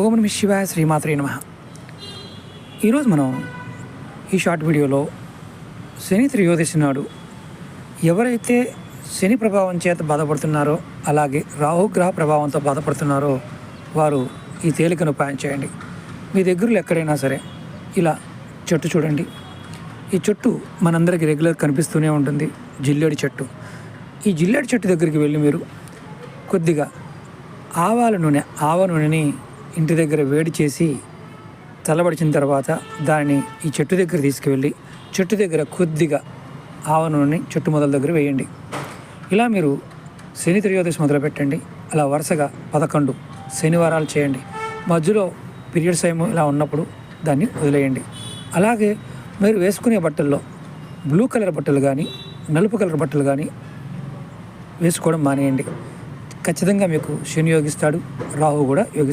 ఓం నమ శివాయ శ్రీమాత్రే నమ. ఈరోజు మనం ఈ షార్ట్ వీడియోలో శని త్రయోదశి నాడు ఎవరైతే శని ప్రభావం చేత బాధపడుతున్నారో అలాగే రాహుగ్రహ ప్రభావంతో బాధపడుతున్నారో వారు ఈ తేలికను ఉపాయం చేయండి. మీ దగ్గరలో ఎక్కడైనా సరే ఇలా చెట్టు చూడండి. ఈ చెట్టు మనందరికీ రెగ్యులర్ కనిపిస్తూనే ఉంటుంది. జిల్లేడు చెట్టు. ఈ జిల్లేడు చెట్టు దగ్గరికి వెళ్ళి మీరు కొద్దిగా ఆవాల నూనె ఆవ నూనెని ఇంటి దగ్గర వేడి చేసి చల్లబడిచిన తర్వాత దానిని ఈ చెట్టు దగ్గర తీసుకువెళ్ళి చెట్టు దగ్గర కొద్దిగా ఆవ నూనెని చెట్టు మొదల దగ్గర వేయండి. ఇలా మీరు శని త్రయోదశి మొదలు పెట్టండి అలా వరుసగా పదకొండు శనివారాలు చేయండి. మధ్యలో పీరియడ్స్ టైం ఇలా ఉన్నప్పుడు దాన్ని వదిలేయండి. అలాగే మీరు వేసుకునే బట్టల్లో బ్లూ కలర్ బట్టలు కానీ నలుపు కలర్ బట్టలు కానీ వేసుకోవడం మానేయండి. ఖచ్చితంగా మీకు శని యోగిస్తాడు రాహు కూడా యోగిస్తాడు.